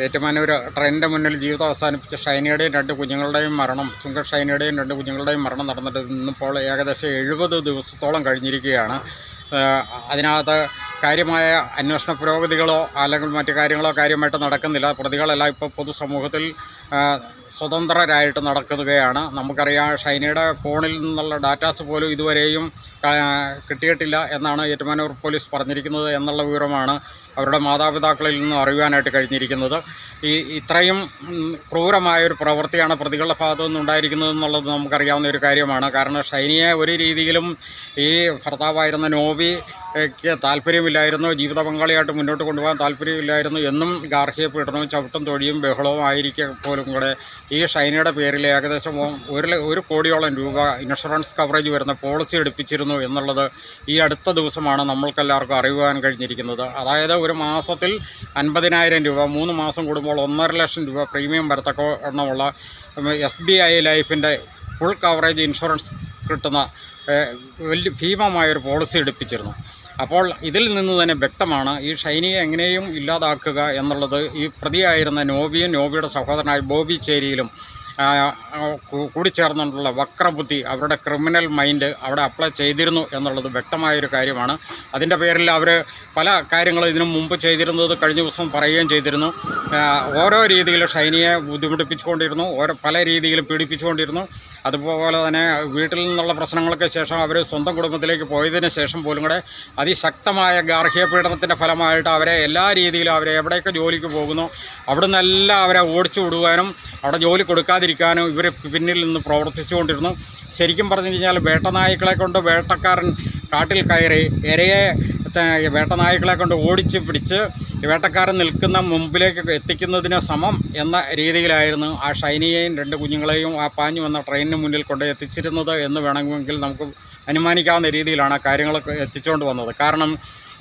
ഏറ്റുമാനൂർ ട്രെയിനിന്റെ മുന്നിൽ ജീവിതം അവസാനിപ്പിച്ച ഷൈനയുടെയും രണ്ട് കുഞ്ഞുങ്ങളുടെയും മരണം ചുങ്ക ഷൈനയുടെയും രണ്ട് കുഞ്ഞുങ്ങളുടെയും മരണം നടന്നിട്ട് ഇന്നിപ്പോൾ ഏകദേശം എഴുപത് ദിവസത്തോളം കഴിഞ്ഞിരിക്കുകയാണ്. അതിനകത്ത് കാര്യമായ അന്വേഷണ പുരോഗതികളോ അല്ലെങ്കിൽ മറ്റു കാര്യങ്ങളോ കാര്യമായിട്ട് നടക്കുന്നില്ല. പ്രതികളെല്ലാം ഇപ്പോൾ പൊതുസമൂഹത്തിൽ സ്വതന്ത്രരായിട്ട് നടക്കുകയാണ്. നമുക്കറിയാം ഷൈനയുടെ ഫോണിൽ നിന്നുള്ള ഡാറ്റാസ് പോലും ഇതുവരെയും കിട്ടിയിട്ടില്ല എന്നാണ് ഏറ്റുമാനൂർ പോലീസ് പറഞ്ഞിരിക്കുന്നത് എന്നുള്ള വിവരമാണ് അവരുടെ മാതാപിതാക്കളിൽ നിന്നും അറിയുവാനായിട്ട് കഴിഞ്ഞിരിക്കുന്നത്. ഈ ഇത്രയും ക്രൂരമായൊരു പ്രവൃത്തിയാണ് പ്രതികളുടെ ഭാഗത്തു നിന്നുണ്ടായിരിക്കുന്നത് എന്നുള്ളത് നമുക്കറിയാവുന്ന ഒരു കാര്യമാണ്. കാരണം ഷൈനിയെ ഒരു രീതിയിലും ഈ ഭർത്താവായിരുന്ന നോബി താല്പര്യമില്ലായിരുന്നു. ജീവിത പങ്കാളിയായിട്ട് മുന്നോട്ട് കൊണ്ടുപോകാൻ താല്പര്യമില്ലായിരുന്നു എന്നും ഗാർഹിക പീഡനവും ചവിട്ടും തൊഴിയും ബഹളവും ആയിരിക്കെ പോലും കൂടെ ഈ ഷൈനയുടെ പേരിൽ ഏകദേശം ഒരു ഒരു കോടിയോളം രൂപ ഇൻഷുറൻസ് കവറേജ് വരുന്ന പോളിസി എടുപ്പിച്ചിരുന്നു എന്നുള്ളത് ഈ അടുത്ത ദിവസമാണ് നമ്മൾക്കെല്ലാവർക്കും അറിയുവാൻ കഴിഞ്ഞിരിക്കുന്നത്. അതായത് ഒരു മാസത്തിൽ അൻപതിനായിരം രൂപ മൂന്ന് മാസം കൂടുമ്പോൾ ഒന്നര ലക്ഷം രൂപ പ്രീമിയം വരത്തക്കവണ്ണമുള്ള എസ് ബി ഐ ലൈഫിന്റെ ഫുൾ കവറേജ് ഇൻഷുറൻസ് കിട്ടുന്ന വലിയ ഭീമമായൊരു പോളിസി എടുപ്പിച്ചിരുന്നു. അപ്പോൾ ഇതിൽ നിന്ന് തന്നെ വ്യക്തമാണ് ഈ ഷൈനിയെ എങ്ങനെയും ഇല്ലാതാക്കുക എന്നുള്ളത് ഈ പ്രതിയായിരുന്ന നോബിയും നോബിയുടെ സഹോദരനായ ബോബി ചേരിയിലും കൂടി ആ, വക്രബുദ്ധി അവരുടെ ക്രിമിനൽ മൈൻഡ് അവിടെ അപ്ലൈ ചെയ്തിരുന്നു എന്നുള്ളത് വ്യക്തമായൊരു കാര്യമാണ്. അതിന്റെ പേരിൽ അവർ പല കാര്യങ്ങളും ഇതിനു മുമ്പ് ചെയ്തിരുന്നത് കഴിഞ്ഞ ദിവസം പറയുകയും ചെയ്തിരുന്നു. ഓരോ രീതിയിലും ഷൈനിയെ ബുദ്ധിമുട്ടിപ്പിച്ചുകൊണ്ടിരുന്നു ഓരോ പല രീതിയിലും പീഡിപ്പിച്ചുകൊണ്ടിരുന്നു. അതുപോലെ തന്നെ വീട്ടിൽ നിന്നുള്ള പ്രശ്നങ്ങൾക്ക് ശേഷം അവർ സ്വന്തം കുടുംബത്തിലേക്ക് പോയതിന് ശേഷം പോലും കൂടെ അതിശക്തമായ ഗാർഹിക പീഡനത്തിന്റെ ഫലമായിട്ട് അവരെ എല്ലാ രീതിയിലും അവരെ എവിടെയൊക്കെ ജോലിക്ക് പോകുന്നു അവിടെ നിന്നെല്ലാം അവരെ ഓടിച്ചു വിടുവാനും അവിടെ ജോലി കൊടുക്കാതിരിക്കാനും ഇവർ പിന്നിൽ നിന്ന് പ്രവർത്തിച്ചുകൊണ്ടിരുന്നു ശരിക്കും പറഞ്ഞു കഴിഞ്ഞാൽ വേട്ടനായ്ക്കളെ കൊണ്ട് വേട്ടക്കാരൻ കാട്ടിൽ കയറി ഇരയെ വേട്ടനായ്ക്കളെ കൊണ്ട് ഓടിച്ച് പിടിച്ച് വേട്ടക്കാരൻ നിൽക്കുന്ന മുമ്പിലേക്ക് എത്തിക്കുന്നതിന് സമം എന്ന രീതിയിലായിരുന്നു ആ ഷൈനിയെയും രണ്ട് കുഞ്ഞുങ്ങളെയും ആ പാഞ്ഞു വന്ന ട്രെയിനിന് മുന്നിൽ കൊണ്ട് എത്തിച്ചിരുന്നത് എന്ന് വേണമെങ്കിൽ നമുക്ക് അനുമാനിക്കാവുന്ന രീതിയിലാണ് കാര്യങ്ങളൊക്കെ എത്തിച്ചുകൊണ്ട് വന്നത്. കാരണം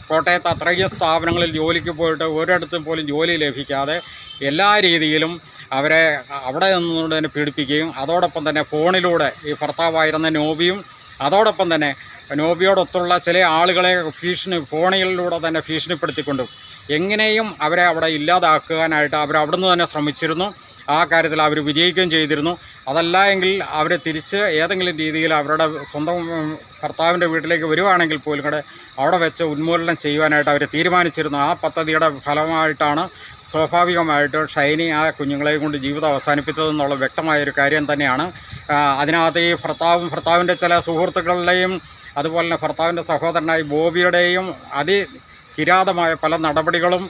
കോട്ടയത്ത് അത്രയും സ്ഥാപനങ്ങളിൽ ജോലിക്ക് പോയിട്ട് ഒരിടത്തും പോലും ജോലി ലഭിക്കാതെ എല്ലാ രീതിയിലും അവരെ അവിടെ നിന്നുകൊണ്ട് തന്നെ പീഡിപ്പിക്കുകയും അതോടൊപ്പം തന്നെ ഫോണിലൂടെ ഈ ഭർത്താവായിരുന്ന നോബിയും അതോടൊപ്പം തന്നെ നോബിയോടൊത്തുള്ള ചില ആളുകളെ ഭീഷണി ഫോണിലൂടെ തന്നെ ഭീഷണിപ്പെടുത്തിക്കൊണ്ടും എങ്ങനെയും അവരെ അവിടെ ഇല്ലാതാക്കാനായിട്ട് അവർ അവിടുന്ന് തന്നെ ശ്രമിച്ചിരുന്നു. ആ കാര്യത്തിൽ അവർ വിജയിക്കുകയും ചെയ്തിരുന്നു. അതല്ല എങ്കിൽ അവർ തിരിച്ച് ഏതെങ്കിലും രീതിയിൽ അവരുടെ സ്വന്തം ഭർത്താവിന്റെ വീട്ടിലേക്ക് വരുവാണെങ്കിൽ പോലും കൂടെ അവിടെ വെച്ച് ഉന്മൂലനം ചെയ്യുവാനായിട്ട് അവർ തീരുമാനിച്ചിരുന്നു. ആ പദ്ധതിയുടെ ഫലമായിട്ടാണ് സ്വാഭാവികമായിട്ട് ഷൈനി ആ കുഞ്ഞുങ്ങളെയും കൊണ്ട് ജീവിതം അവസാനിപ്പിച്ചതെന്നുള്ള വ്യക്തമായൊരു കാര്യം തന്നെയാണ്. അതിനകത്ത് ഈ ഭർത്താവും ഭർത്താവിന്റെ ചില സുഹൃത്തുക്കളുടെയും അതുപോലെ തന്നെ ഭർത്താവിന്റെ സഹോദരനായി ബോബിയുടെയും അതി കിരാതമായ പല നടപടികളും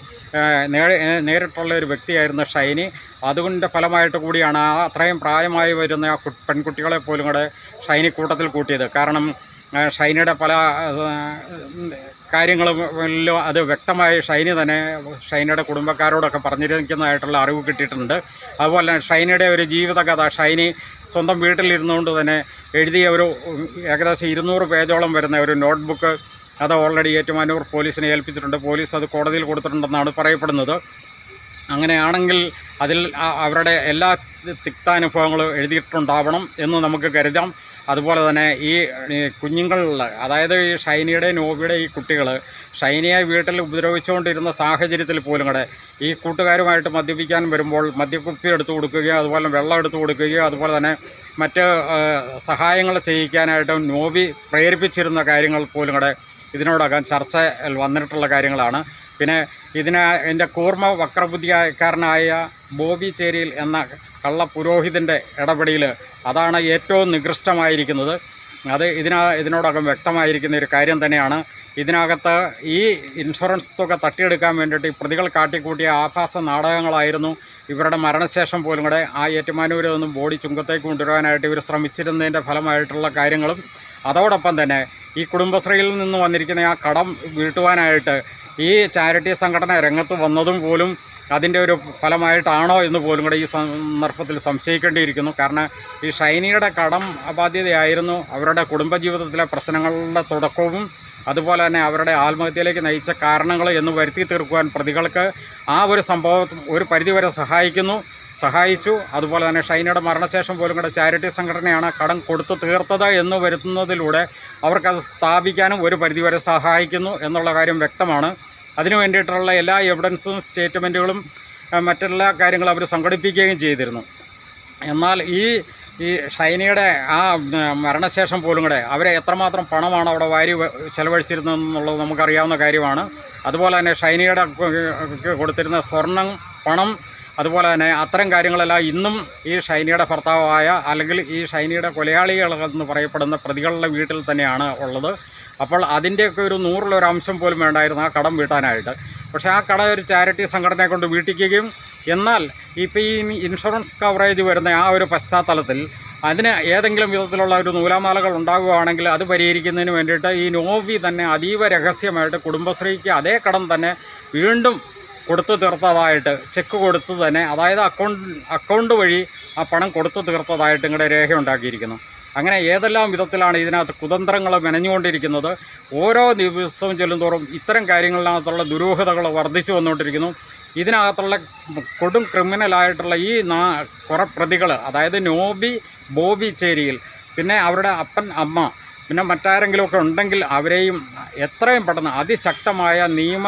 നേരിട്ടുള്ള ഒരു വ്യക്തിയായിരുന്നു ഷൈനി. അതുകൊണ്ട് ഫലമായിട്ട് കൂടിയാണ് ആ അത്രയും പ്രായമായി വരുന്ന ആ പെൺകുട്ടികളെ പോലും കൂടെ ഷൈനി കൂട്ടത്തിൽ കൂട്ടിയത്. കാരണം ഷൈനിയുടെ പല കാര്യങ്ങളിലും അത് വ്യക്തമായി ഷൈനി തന്നെ ഷൈനിയുടെ കുടുംബക്കാരോടൊക്കെ പറഞ്ഞിരിക്കുന്നതായിട്ടുള്ള അറിവ് കിട്ടിയിട്ടുണ്ട്. അതുപോലെ തന്നെ ഷൈനിയുടെ ഒരു ജീവിതകഥ ഷൈനി സ്വന്തം വീട്ടിലിരുന്നുകൊണ്ട് തന്നെ എഴുതിയ ഒരു ഏകദേശം ഇരുന്നൂറ് പേജോളം വരുന്ന ഒരു നോട്ട്ബുക്ക് അത് ഓൾറെഡി ഏറ്റുമാനൂർ പോലീസിനെ ഏൽപ്പിച്ചിട്ടുണ്ട്. പോലീസ് അത് കോടതിയിൽ കൊടുത്തിട്ടുണ്ടെന്നാണ് പറയപ്പെടുന്നത്. അങ്ങനെയാണെങ്കിൽ അതിൽ അവരുടെ എല്ലാ തിക്താനുഭവങ്ങളും എഴുതിയിട്ടുണ്ടാവണം എന്ന് നമുക്ക് കരുതാം. അതുപോലെ തന്നെ ഈ കുഞ്ഞുങ്ങളിൽ അതായത് ഈ ഷൈനിയുടെ നോബിയുടെ ഈ കുട്ടികൾ ഷൈനിയെ വീട്ടിൽ ഉപദ്രവിച്ചുകൊണ്ടിരുന്ന സാഹചര്യത്തിൽ പോലും കൂടെ ഈ കൂട്ടുകാരുമായിട്ട് മദ്യപിക്കാൻ വരുമ്പോൾ മദ്യക്കുപ്പി എടുത്തു കൊടുക്കുകയോ അതുപോലെ വെള്ളം എടുത്തു കൊടുക്കുകയോ അതുപോലെ തന്നെ മറ്റ് സഹായങ്ങൾ ചെയ്യിക്കാനായിട്ട് നോബി പ്രേരിപ്പിച്ചിരുന്ന കാര്യങ്ങൾ പോലും കൂടെ ഇതിനോടകം ചർച്ചയിൽ വന്നിട്ടുള്ള കാര്യങ്ങളാണ്. പിന്നെ ഇതിന് എന്റെ കൂർമ്മ വക്രബുദ്ധിക്കാരനായ ബോബി ചേരിയിൽ എന്ന കള്ള പുരോഹിതന്റെ ഇടപെടിയിൽ അതാണ് ഏറ്റവും നികൃഷ്ടമായിരിക്കുന്നത്. അത് ഇതിന ഇതിനോടകം വ്യക്തമായിരിക്കുന്ന ഒരു കാര്യം തന്നെയാണ്. ഇതിനകത്ത് ഈ ഇൻഷുറൻസ് തുക തട്ടിയെടുക്കാൻ വേണ്ടിയിട്ട് പ്രതികൾ കാട്ടിക്കൂട്ടിയ ആഭാസ നാടകങ്ങളായിരുന്നു. ഇവരുടെ മരണശേഷം പോലും കൂടെ ആ ഏറ്റുമാനൂരിൽ നിന്നും ബോഡി ചുങ്കത്തേക്ക് കൊണ്ടുവരാനായിട്ട് ഇവർ ശ്രമിച്ചിരുന്നതിന്റെ ഫലമായിട്ടുള്ള കാര്യങ്ങളും. അതോടൊപ്പം തന്നെ ഈ കുടുംബശ്രീയിൽ നിന്ന് വന്നിരിക്കുന്ന ആ കടം വീട്ടുവാനായിട്ട് ഈ ചാരിറ്റി സംഘടന രംഗത്ത് വന്നതും പോലും അതിന്റെ ഒരു ഫലമായിട്ടാണോ എന്ന് പോലും കൂടെ ഈ സന്ദർഭത്തിൽ സംശയിക്കേണ്ടിയിരിക്കുന്നു. കാരണം ഈ ഷൈനിയുടെ കടം അബാധ്യതയായിരുന്നു. അവരുടെ കുടുംബജീവിതത്തിലെ പ്രശ്നങ്ങളുടെ തുടക്കവും അതുപോലെ തന്നെ അവരുടെ ആത്മഹത്യയിലേക്ക് നയിച്ച കാരണങ്ങൾ എന്ന് വരുത്തി തീർക്കുവാൻ പ്രതികൾക്ക് ആ ഒരു സംഭവം ഒരു പരിധിവരെ സഹായിക്കുന്നു. സഹായിച്ചു. അതുപോലെ തന്നെ ഷൈനയുടെ മരണശേഷം പോലും കൂടെ ചാരിറ്റി സംഘടനയാണ് കടം കൊടുത്തു തീർത്തത് എന്ന് വരുത്തുന്നതിലൂടെ അവർക്കത് സ്ഥാപിക്കാനും ഒരു പരിധിവരെ സഹായിക്കുന്നു എന്നുള്ള കാര്യം വ്യക്തമാണ്. അതിനു വേണ്ടിയിട്ടുള്ള എല്ലാ എവിഡൻസും സ്റ്റേറ്റ്മെന്റുകളും മറ്റെല്ലാ കാര്യങ്ങളും അവർ സംഘടിപ്പിക്കുകയും ചെയ്തിരുന്നു. എന്നാൽ ഈ ഈ ഷൈനയുടെ ആ മരണശേഷം പോലും കൂടെ അവരെ എത്രമാത്രം പണമാണ് അവിടെ വാരി ചെലവഴിച്ചിരുന്നതെന്നുള്ളത് നമുക്കറിയാവുന്ന കാര്യമാണ്. അതുപോലെ തന്നെ ഷൈനയുടെ കൊടുത്തിരുന്ന സ്വർണം പണം അതുപോലെ തന്നെ അത്തരം കാര്യങ്ങളെല്ലാം ഇന്നും ഈ ഷൈനിയുടെ ഭർത്താവായ അല്ലെങ്കിൽ ഈ ഷൈനിയുടെ കൊലയാളികളെന്ന് പറയപ്പെടുന്ന പ്രതികളുടെ വീട്ടിൽ തന്നെയാണ് ഉള്ളത്. അപ്പോൾ അതിന്റെയൊക്കെ ഒരു നൂറിലൊരു അംശം പോലും വേണ്ടായിരുന്നു ആ കടം വീട്ടാനായിട്ട്. പക്ഷേ ആ കട ഒരു ചാരിറ്റി സംഘടനയെ കൊണ്ട് വീട്ടിക്കുകയും എന്നാൽ ഇപ്പോൾ ഈ ഇൻഷുറൻസ് കവറേജ് വരുന്ന ആ ഒരു പശ്ചാത്തലത്തിൽ അതിന് ഏതെങ്കിലും വിധത്തിലുള്ള ഒരു നൂലാമാലകൾ ഉണ്ടാകുകയാണെങ്കിൽ അത് പരിഹരിക്കുന്നതിന് വേണ്ടിയിട്ട് ഈ നോവി തന്നെ അതീവ രഹസ്യമായിട്ട് കുടുംബശ്രീക്ക് അതേ കടം തന്നെ വീണ്ടും കൊടുത്തു തീർത്തതായിട്ട് ചെക്ക് കൊടുത്തു തന്നെ അതായത് അക്കൗണ്ട് അക്കൗണ്ട് വഴി ആ പണം കൊടുത്തു തീർത്തതായിട്ട് ഇങ്ങടെ രേഖയുണ്ടാക്കിയിരിക്കുന്നു. അങ്ങനെ ഏതെല്ലാം വിധത്തിലാണ് ഇതിനകത്ത് കുതന്ത്രങ്ങൾ മെനഞ്ഞുകൊണ്ടിരിക്കുന്നത്? ഓരോ ദിവസവും ചെല്ലുന്തോറും ഇത്തരം കാര്യങ്ങളിനകത്തുള്ള ദുരൂഹതകൾ വർദ്ധിച്ചു വന്നുകൊണ്ടിരിക്കുന്നു. ഇതിനകത്തുള്ള കൊടും ക്രിമിനലായിട്ടുള്ള ഈ നാ കുറേ പ്രതികൾ അതായത് നോബി ബോബി ചേരിയിൽ പിന്നെ അവരുടെ അപ്പൻ അമ്മ പിന്നെ മറ്റാരെങ്കിലുമൊക്കെ ഉണ്ടെങ്കിൽ അവരെയും എത്രയും പെട്ടെന്ന് അതിശക്തമായ നിയമ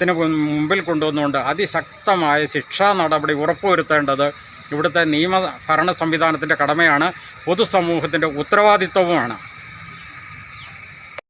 ത്തിന് മുമ്പിൽ കൊണ്ടുവന്നുകൊണ്ട് അതിശക്തമായ ശിക്ഷാ നടപടി ഉറപ്പുവരുത്തേണ്ടത് ഇവിടുത്തെ നിയമ ഭരണ സംവിധാനത്തിന്റെ കടമയാണ്. പൊതുസമൂഹത്തിന്റെ ഉത്തരവാദിത്വവുമാണ്.